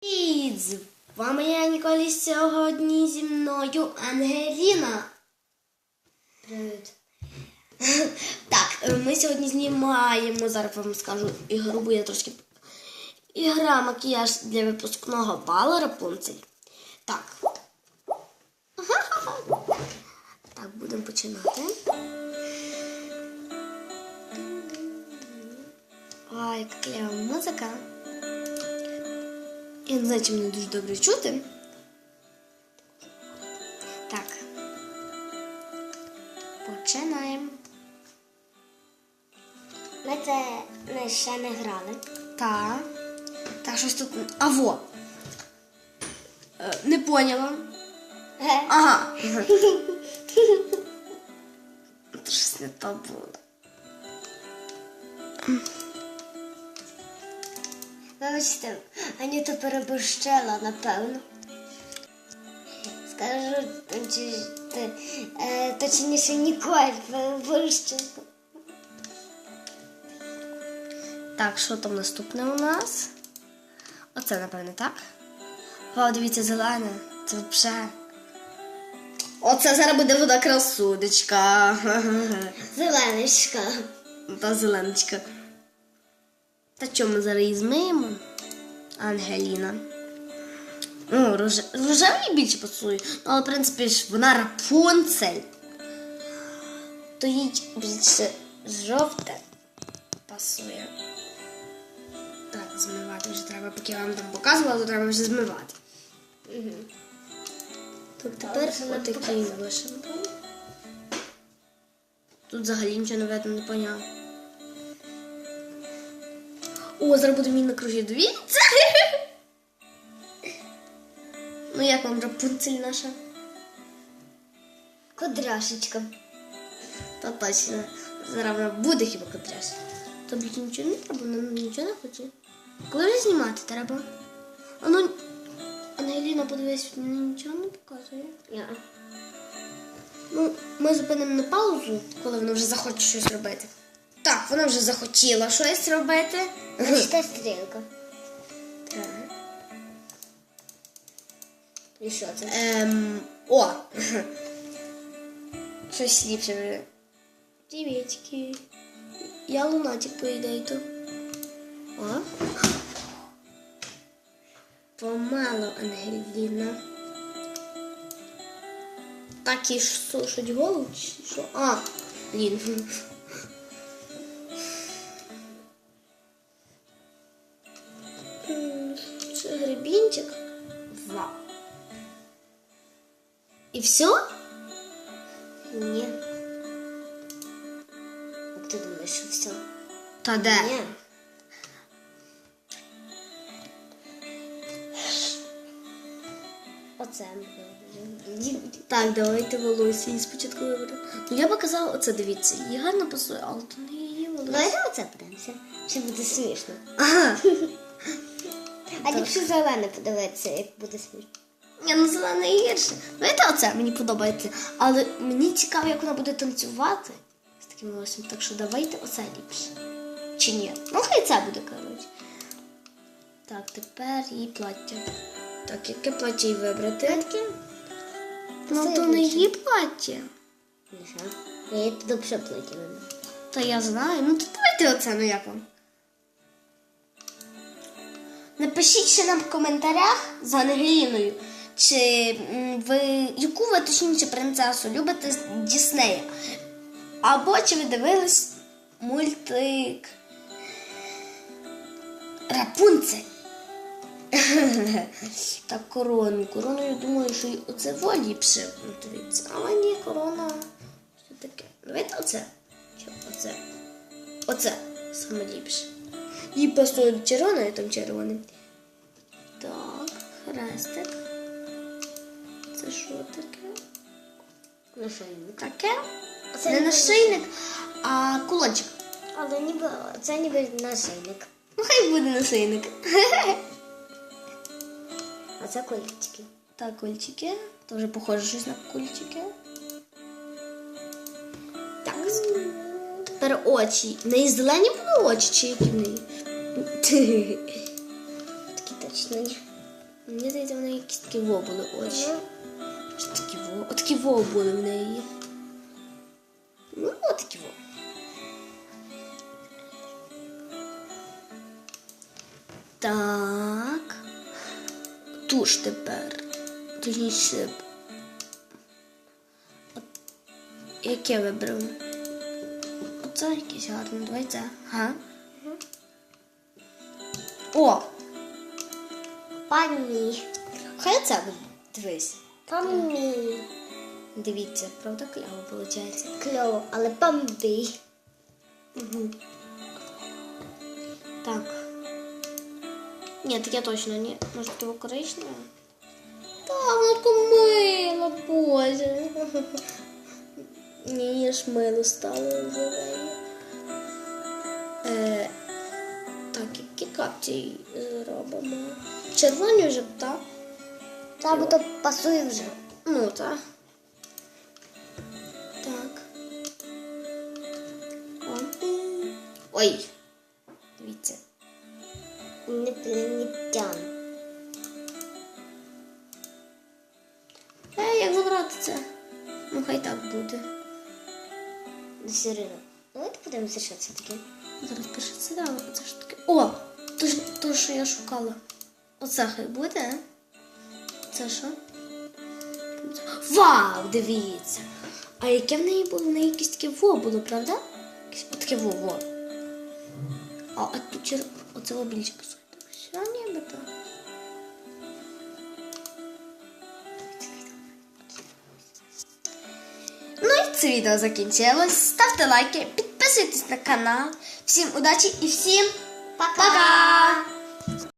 Привіт! З вами я Ніколі сьогодні зі мною Ангеліна. Привіт. Так, е, ми сьогодні знімаємо, зараз вам скажу ігру, бо я трошки. Ігра макіяж для випускного балу Рапунцель. Так. Так, будемо починати. Ой, яка музика. Я не знаю, чи мене дуже добре чути. Так. Починаємо. Ми це ми ще не грали. Так. Так, щось тут. А во. Е, Не поняла. Ге. Ага. Щось не то було. Вибачте, Анюта переборщила, напевно. Скажу, е, точніше, Ніколь переборщила. Так, що там наступне у нас? Оце, напевне, так? Вау, дивіться, зелене. Це взагалі. Оце зараз буде вода красудочка. Зеленочка. Та зеленочка. Та чому ми зараз її змиємо? Ангеліна. О, роже... рожевий більше пасує. Ну, але, в принципі, ж вона рапунцель. То їй більше жовте пасує. Так, змивати вже треба, поки я вам там показувала, то треба вже змивати. Угу. Тут тепер отакий вишенком. Тут взагалі нічого не видно, не поняв. О, зараз мій на кружі. Дивіться! Ну як вам рапунцель наша? Кудряшечка. Та точно. Зараз вона буде хіба котряс. Тобі нічого не треба, нам нічого не хоче. Коли ж знімати треба? А ну, Ангеліна, подивись, мені нічого не показує. Я. Ну, ми зупинимо на паузу, коли вона вже захоче щось робити. Так, вона вже захотіла щось робити. Бачите стрілка. Так. І що це? Ем, о! Щось ліпше вже. Привітки. Я лунатик, по ідеї, то. О. Помало, Ангеліна. Так і сушить голову, що? А, блін. гребінчик. Вау. І все? Ні. Як ти думаєш, що все? Де? Ні. Оце. Так, давайте волосся її спочатку виберемо. Ну я би казала, оце дивіться, її гарно пасує, але то не її волосся. Давайте оце подивимося. Ще буде смішно. Ага. А ліпше зелене подивитися, як буде смішно. Ні, ну зелене гірше. Знаєте, оце мені подобається. Але мені цікаво, як вона буде танцювати з таким волоссям. Так що давайте оце ліпше. Чи ні? Ну хай це буде, коротше. Так, тепер її плаття. Так, яке плаття їй вибрати? Таке? Ну то не її плаття. Ну? Я її туди вже платила. Та я знаю. Ну то давайте оце, ну як вам. Напишіть ще нам в коментарях з Ангеліною, чи ви яку ви точніше принцесу любите з Діснея. Або чи ви дивились мультик Рапунцель. Так, корону. Корону, я думаю, що й оце воліпше. Ну, дивіться. Але ні, корона. Що таке? Давайте оце. Чи оце? Оце саме ліпше. Їй просто червона, я там червоний. Хрестик. Це що таке? Що. Таке? Це Не нашийник, а кулончик. Але ніби це ніби нашийник. Ну, хай буде нашийник. А це кольчики. Так, кульчики. Тоже похоже щось на кульчики. Так. Тепер очі. В неї зелені були очі, чи які в неї? Такі точно ні. Мені здається, в неї якісь такі во були очі. Що такі во? Отакі во були в неї. Ну, отакі во. Так. Туш тепер. Точніше. От Яке виберемо? Оце якесь гарне. Давай це. Ага. О! Пані. Хай це. Дивись. Памі. Дивіться, правда кляво виходить. Кльово, але памбі. Угу. Так. Ні, таке точно ні. Може того коричневе? Та, воно таке мило, боже. Ні, аж мило стало зелене. Е, так, які капці зробимо? Червоні вже, так? Та бо то пасує вже. Ну, так. Так. О. Ой. Дивіться. Інопланетян. Е, як забрати це? Ну, хай так буде. Сирина. Давайте подивимося, що це таке. Зараз пише це, да, це ж таке. О! То, то, що я шукала. Оце хай буде. Це що? Вау! Дивіться! А яке в неї було? В неї якесь таке во було, правда? Якесь отаке во, во. А, а тут чер... оце більше пасує. Все ніби так. Ну і це відео закінчилось. Ставте лайки, підписуйтесь на канал. Всім удачі і всім Пока! пока!